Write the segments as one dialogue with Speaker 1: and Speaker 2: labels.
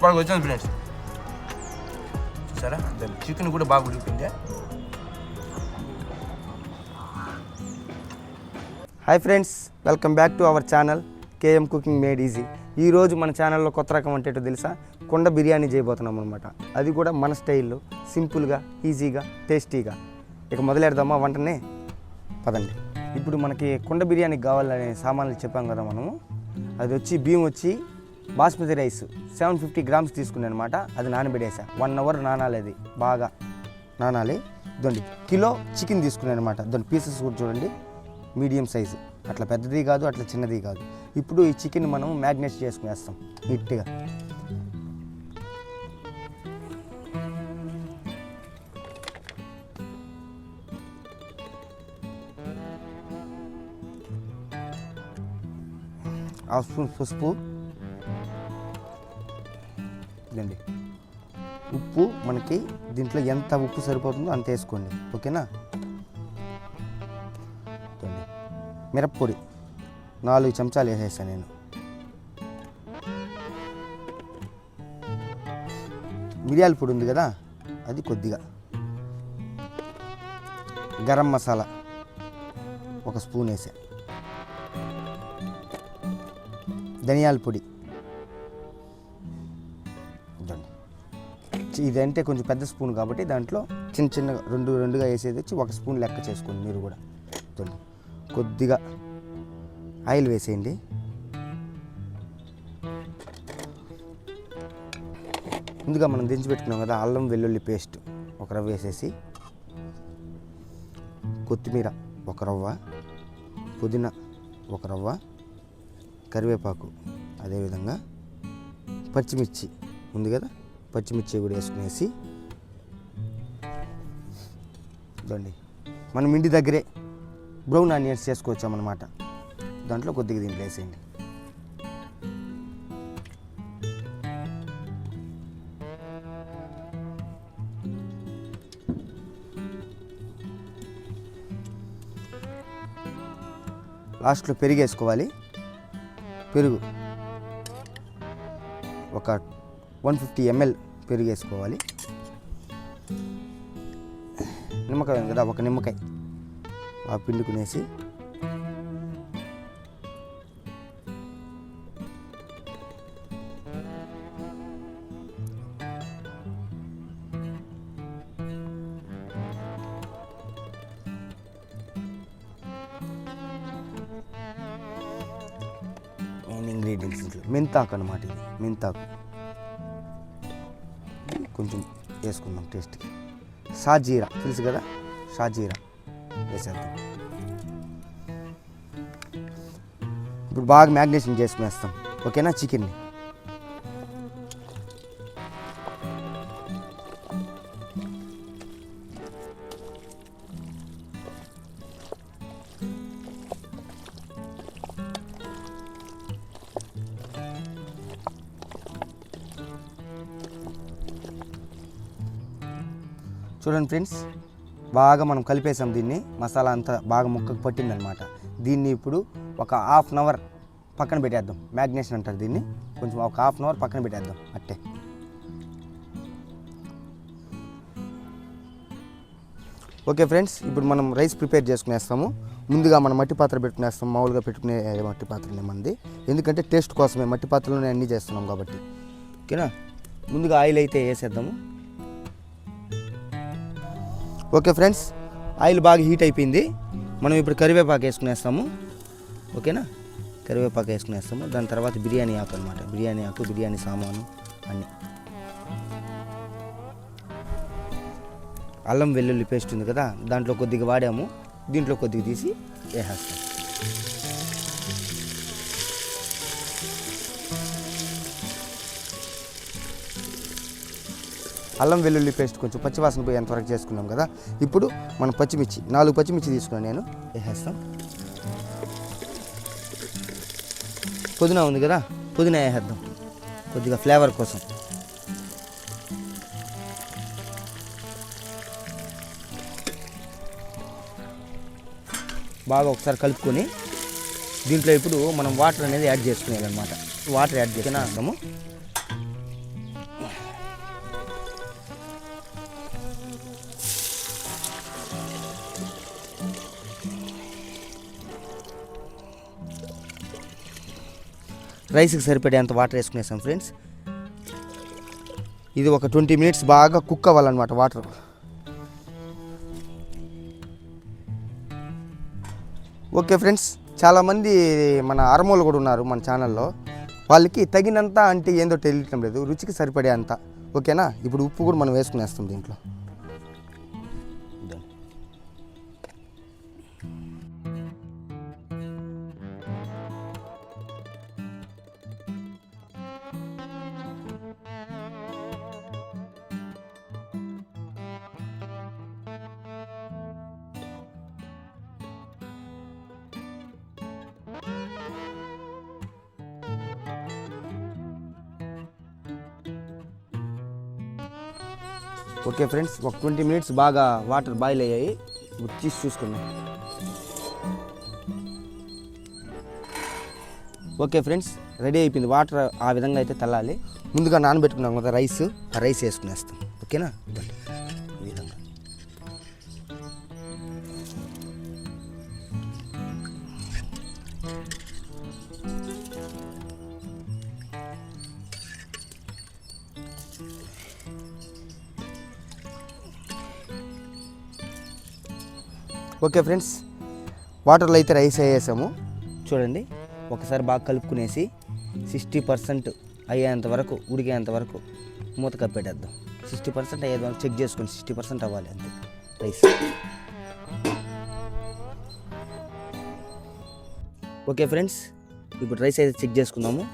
Speaker 1: సూపర్గా వచ్చింది ఫ్రెండ్స్ చూసారా? దాని చికెన్ కూడా బాగా ఉడికింది
Speaker 2: hi friends welcome back to our channel K M cooking made easy ఈరోజు మన ఛానల్లో కొత్త రకం అంటే తెలుసా? కుండ బిర్యానీ చేయబోతున్నాం అనమాట అది కూడా మన స్టైల్లో సింపుల్గా ఈజీగా టేస్టీగా ఇక మొదలెడదామా వంటనే? పదండి. ఇప్పుడు మనకి కుండ బిర్యానీకి కావాలనే సామాన్లు చెప్పాం కదా మనము. అది వచ్చి బియ్యం వచ్చి basmati rice seven fifty grams తీసుకున్నాను అనమాట అది నానబెడేసా వన్ అవర్ నానాలి అది బాగా నానాలి. దొండి కిలో చికెన్ తీసుకున్నాను అనమాట దాని పీసెస్ కూడా చూడండి. Medium size. అట్లా పెద్దది కాదు అట్లా చిన్నది కాదు. ఇప్పుడు ఈ చికెన్ మనం మ్యాగ్నేట్ చేసుకునేస్తాం. నీట్గా. హాఫ్ స్పూన్ పసుపు. ఇదండి. ఉప్పు మనకి దీంట్లో ఎంత ఉప్పు సరిపోతుందో అంత వేసుకోండి. ఓకేనా? మిరప్పొడి నాలుగు చెంచాలు వేసేసాను నేను. మిరియాల పొడి ఉంది కదా అది కొద్దిగా. గరం మసాలా ఒక స్పూన్ వేసా. ధనియాల పొడి ఇదంటే కొంచెం పెద్ద స్పూన్ కాబట్టి దాంట్లో చిన్న చిన్న రెండు రెండుగా వేసేది వచ్చి ఒక స్పూన్ లెక్క చేసుకోండి మీరు కూడా. కొద్దిగా ఆయిల్ వేసేయండి. ముందుగా మనం దించి పెట్టుకున్నాం కదా అల్లం వెల్లుల్లి పేస్ట్ ఒక రవ్వ వేసేసి కొత్తిమీర ఒక రవ్వ పుదీనా ఒక రవ్వ కరివేపాకు అదేవిధంగా పచ్చిమిర్చి ఉంది కదా పచ్చిమిర్చి కూడా వేసుకునేసి చూడండి మనం ఇంటి దగ్గరే బ్రౌన్ ఆనియన్స్ చేసుకొచ్చామన్నమాట దాంట్లో కొద్దిగా దీంట్లో వేసేయండి. లాస్ట్లో పెరుగు వేసుకోవాలి. పెరుగు. వన్ ఫిఫ్టీ ఎంఎల్ పెరిగేసుకోవాలి. నిమ్మకాయ ఉంది కదా ఒక నిమ్మకాయ ఆ పిండుకునేసి. మెయిన్ ఇంగ్రీడియంట్స్ ఇంట్లో. మెంతాకు అనమాట ఇది మెంతాకు. కొంచెం వేసుకుందాం టేస్ట్కి. షాజీరా తెలుసు కదా? షాజీరా వేసేద్దాం. ఇప్పుడు బాగా మ్యాగ్నేషన్ చేసుకునేస్తాం. ఓకేనా? చికెన్ని. చూడండి ఫ్రెండ్స్ బాగా మనం కలిపేసాం దీన్ని. మసాలా అంతా బాగా ముక్కకు పట్టిందనమాట. దీన్ని ఇప్పుడు ఒక హాఫ్ అన్ అవర్ పక్కన పెట్టేద్దాం. మ్యాగ్నేషన్ అంటారు దీన్ని. కొంచెం ఒక హాఫ్ అన్ అవర్ పక్కన పెట్టేద్దాం. అట్టే. ఓకే ఫ్రెండ్స్ ఇప్పుడు మనం రైస్ ప్రిపేర్ చేసుకునేస్తాము. ముందుగా మనం మట్టి పాత్ర పెట్టుకునేస్తాం. మామూలుగా పెట్టుకునే మట్టి పాత్రనే మనది ఎందుకంటే టేస్ట్ కోసమే. మట్టి పాత్రలోనే అన్నీ చేస్తున్నాం కాబట్టి. ఓకేనా? ముందుగా ఆయిల్ అయితే వేసేద్దాము. ఓకే ఫ్రెండ్స్ ఆయిల్ బాగా హీట్ అయిపోయింది. మనం ఇప్పుడు కరివేపాకు వేసుకునేస్తాము. ఓకేనా? కరివేపాకు వేసుకునేస్తాము. దాని తర్వాత బిర్యానీ ఆకు అనమాట బిర్యానీ ఆకు బిర్యానీ సామాను అన్నీ. అల్లం వెల్లుల్లి పేస్ట్ ఉంది కదా దాంట్లో కొద్దిగా వాడాము. దీంట్లో కొద్దిగా తీసి వేసేస్తాం. అల్లం వెల్లుల్లి పేస్ట్ కొంచెం పచ్చివాసన పోయేంత వరకు చేసుకున్నాం కదా. ఇప్పుడు మనం పచ్చిమిర్చి నాలుగు పచ్చిమిర్చి తీసుకున్నాను నేను. వేసేస్తాం. పుదీనా ఉంది కదా పుదీనా వేసేద్దాం. కొద్దిగా ఫ్లేవర్ కోసం. బాగా ఒకసారి కలుపుకొని దీంట్లో ఇప్పుడు మనం వాటర్ అనేది యాడ్ చేసుకునేయాలన్నమాట. వాటర్ యాడ్ చేసుకున్నాము. రైస్కి సరిపడేంత వాటర్ వేసుకునేసాం ఫ్రెండ్స్. ఇది ఒక ట్వంటీ మినిట్స్ బాగా కుక్ అవ్వాలన్నమాట వాటర్. ఓకే ఫ్రెండ్స్ చాలామంది మన అరమోలు కూడా ఉన్నారు మన ఛానల్లో. వాళ్ళకి తగినంత అంటే ఏందో తెలియటం లేదు రుచికి సరిపడే అంత. ఓకేనా? ఇప్పుడు ఉప్పు కూడా మనం వేసుకునేస్తాం దీంట్లో. ఓకే ఫ్రెండ్స్ ఒక ట్వంటీ మినిట్స్ బాగా వాటర్ బాయిల్ అయ్యాయి. ఇప్పుడు తీసి చూసుకుందాం. ఓకే ఫ్రెండ్స్ రెడీ అయిపోయింది. వాటర్ ఆ విధంగా అయితే తల్లాలి ముందుగా నానబెట్టుకున్నాం కదా రైస్. ఆ రైస్ వేసుకునేస్తాం. ఓకేనా? ఓకే ఫ్రెండ్స్ వాటర్లో అయితే రైస్ వేసాము చూడండి ఒకసారి బాగా కలుపుకునేసి సిక్స్టీ పర్సెంట్ అయ్యేంత వరకు ఉడికేంత వరకు మూత కప్పెట్టేద్దాం. సిక్స్టీ పర్సెంట్ అయ్యేది వరకు చెక్ చేసుకోండి సిక్స్టీ పర్సెంట్ అవ్వాలి అంతే రైస్. ఓకే ఫ్రెండ్స్ ఇప్పుడు రైస్ అయితే చెక్ చేసుకుందాము.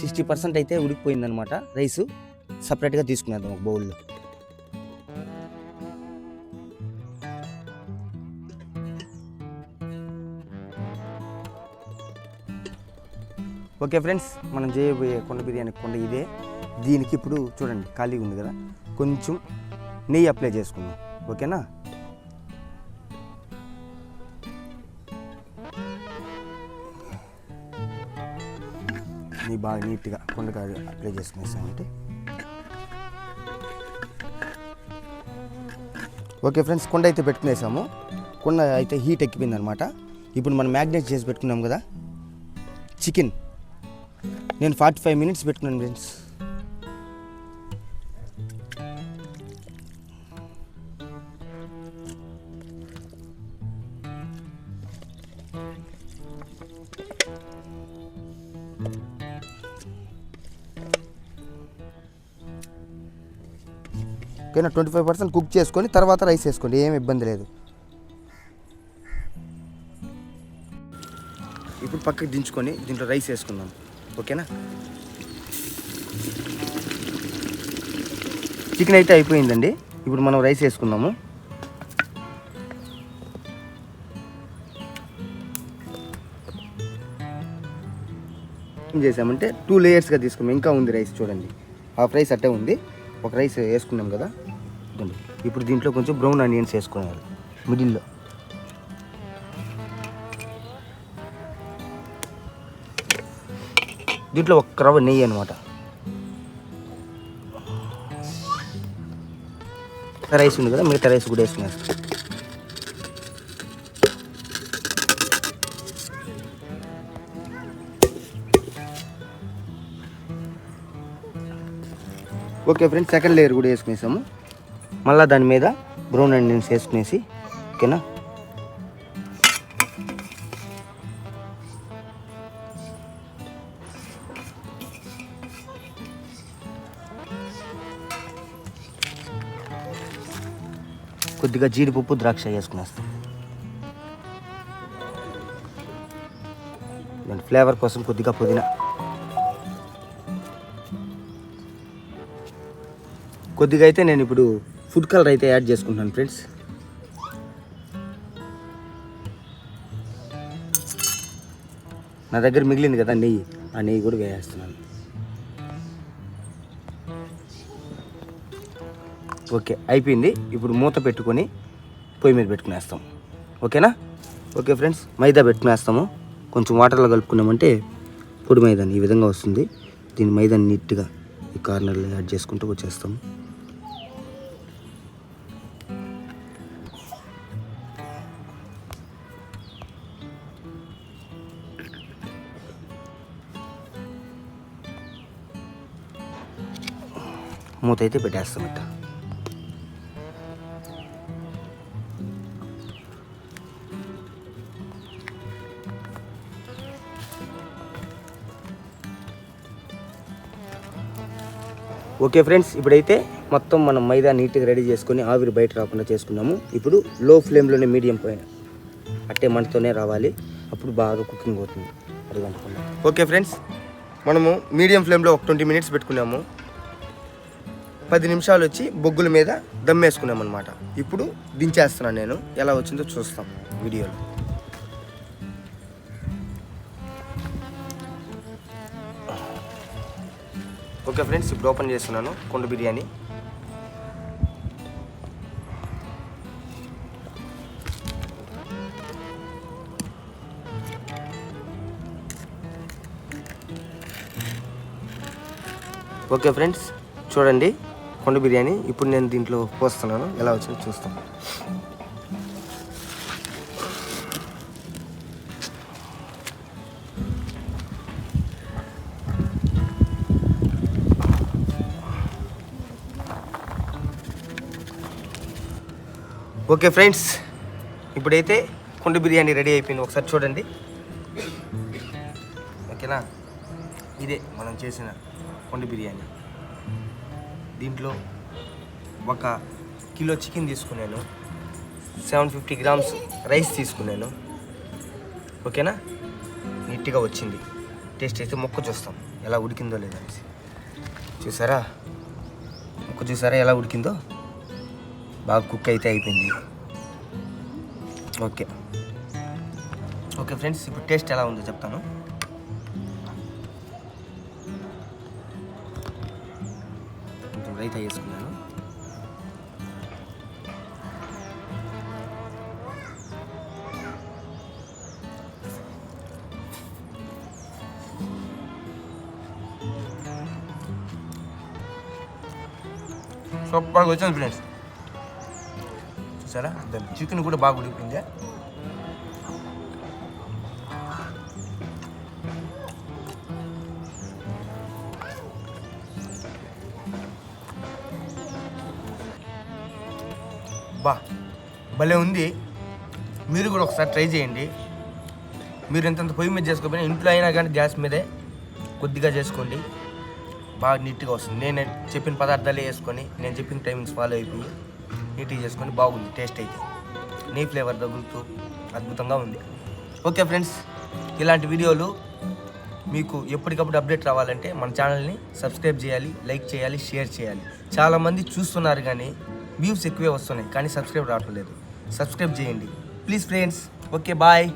Speaker 2: సిక్స్టీ పర్సెంట్ అయితే ఉడికిపోయిందనమాట రైస్. సపరేట్గా తీసుకునేద్దాం ఒక బౌల్లో ఓకే ఫ్రెండ్స్ మనం చేయబోయే కొండ బిర్యానీ కొండ ఇదే. దీనికి ఇప్పుడు చూడండి ఖాళీగా ఉంది కదా. కొంచెం నెయ్యి అప్లై చేసుకుందాం. ఓకేనా? నీ బాగా నీట్గా కొండకాయ అప్లై చేసుకునేసామంటే ఓకే ఫ్రెండ్స్ కొండ అయితే పెట్టుకునేసాము. కొండ అయితే హీట్ ఎక్కిపోయింది అనమాట ఇప్పుడు మనం మ్యాగ్నేట్ చేసి పెట్టుకున్నాం కదా. చికెన్. నేను ఫార్టీ ఫైవ్ మినిట్స్ పెట్టుకున్నాను ఫ్రెండ్స్. ఓకేనా ట్వంటీ ఫైవ్ పర్సెంట్ కుక్ చేసుకొని తర్వాత రైస్ వేసుకోండి ఏం ఇబ్బంది లేదు. ఇప్పుడు పక్కకి దించుకొని దీంట్లో రైస్ వేసుకుందాం ఓకేనా? చికెన్ అయితే అయిపోయిందండి ఇప్పుడు మనం రైస్ వేసుకుందాము. ఏం చేసామంటే టూ లేయర్స్గా తీసుకున్నాం ఇంకా ఉంది రైస్ చూడండి. హాఫ్ రైస్ అట్టే ఉంది. ఒక రైస్ వేసుకున్నాం కదా. ఇదండి ఇప్పుడు దీంట్లో కొంచెం బ్రౌన్ ఆనియన్స్ వేసుకోవాలి మిడిల్లో. దీంట్లో ఒక్క రవ్వ నెయ్యి అనమాట రైస్ ఉంది కదా మిగతా రైస్ కూడా వేసుకునేస్తాం ఓకే ఫ్రెండ్స్ సెకండ్ లేయర్ కూడా వేసుకునేసాము. మళ్ళీ దాని మీద బ్రౌన్ ఆనియన్స్ వేసుకునేసి ఓకేనా? కొద్దిగా జీడిపప్పు ద్రాక్ష వేసుకునేస్తాం. దాని ఫ్లేవర్ కోసం కొద్దిగా పుదీనా. కొద్దిగా అయితే నేను ఇప్పుడు ఫుడ్ కలర్ అయితే యాడ్ చేసుకుంటాను ఫ్రెండ్స్ నా దగ్గర మిగిలింది కదా నెయ్యి ఆ నెయ్యి కూడా వేసేస్తున్నాను. ఓకే అయిపోయింది. ఇప్పుడు మూత పెట్టుకొని పొయ్యి మీద పెట్టుకునేస్తాం. ఓకేనా? ఓకే ఫ్రెండ్స్ మైదా పెట్టుకునేస్తాము. కొంచెం వాటర్లో కలుపుకున్నామంటే పొడి మైదాని ఈ విధంగా వస్తుంది. దీని మైదాని నీట్గా ఈ కార్నర్లో యాడ్ చేసుకుంటూ వచ్చేస్తాము. మూత అయితే పెట్టేస్తాం ఇట్ట ఓకే ఫ్రెండ్స్ ఇప్పుడైతే మొత్తం మనం మైదా నీట్గా రెడీ చేసుకొని ఆవిరి బయట రాకుండా చేసుకున్నాము. ఇప్పుడు లో ఫ్లేమ్లోనే మీడియం పైన అట్టే మనతోనే రావాలి. అప్పుడు బాగా కుకింగ్ అవుతుంది. అది ఓకే ఫ్రెండ్స్ మనము మీడియం ఫ్లేమ్లో ఒక ట్వంటీ మినిట్స్ పెట్టుకున్నాము. పది నిమిషాలు వచ్చి బొగ్గుల మీద దమ్ వేసుకున్నాం అనమాట ఇప్పుడు దించేస్తున్నాను నేను. ఎలా వచ్చిందో చూస్తాం వీడియోలో. ఓకే ఫ్రెండ్స్ ఇప్పుడు ఓపెన్ చేస్తున్నాను కుండ బిర్యానీ. ఓకే ఫ్రెండ్స్ చూడండి. కొండ బిర్యానీ. ఇప్పుడు నేను దీంట్లో పోస్తున్నాను. ఎలా వచ్చిందో చూస్తాం. ఓకే ఫ్రెండ్స్ ఇప్పుడైతే కుండ బిర్యానీ రెడీ అయిపోయింది. ఒకసారి చూడండి. ఓకేనా? ఇదే మనం చేసిన కుండ బిర్యానీ. దీంట్లో ఒక కిలో చికెన్ తీసుకున్నాను. సెవెన్ ఫిఫ్టీ గ్రామ్స్ రైస్ తీసుకున్నాను. ఓకేనా? నీట్గా వచ్చింది. టేస్ట్ అయితే మొక్క చూస్తాం. ఎలా ఉడికిందో లేదో అనేసి. చూసారా? మొక్క చూసారా ఎలా ఉడికిందో? బాగా కుక్ అయితే అయిపోయింది. ఓకే. ఓకే ఫ్రెండ్స్ ఇప్పుడు టేస్ట్ ఎలా ఉందో చెప్తాను. రైతా వేసుకున్నాను
Speaker 1: సూపర్గా వచ్చింది ఫ్రెండ్స్. చూసారా? చికెన్ కూడా బాగా ఉడికింది బా భలే ఉంది. మీరు కూడా ఒకసారి ట్రై చేయండి. మీరు ఎంతంత పొయ్యి మీద చేసుకోకపోయినా ఇంట్లో అయినా కానీ గ్యాస్ మీదే కొద్దిగా చేసుకోండి. బాగా నీట్గా వస్తుంది. నేను చెప్పిన పదార్థాలే వేసుకొని నేను చెప్పిన టైమింగ్స్ ఫాలో అయిపోయి నీట్గా చేసుకొని బాగుంది టేస్ట్ అయితే. నీ ఫ్లేవర్ తగులుతూ అద్భుతంగా ఉంది. ఓకే ఫ్రెండ్స్ ఇలాంటి వీడియోలు మీకు ఎప్పటికప్పుడు అప్డేట్ రావాలంటే మన ఛానల్ని సబ్స్క్రైబ్ చేయాలి లైక్ చేయాలి షేర్ చేయాలి. చాలామంది చూస్తున్నారు కానీ వ్యూస్ ఎక్కువే వస్తున్నాయి కానీ సబ్స్క్రైబ్ రావట్లేదు. సబ్స్క్రైబ్ చేయండి. Please friends okay bye.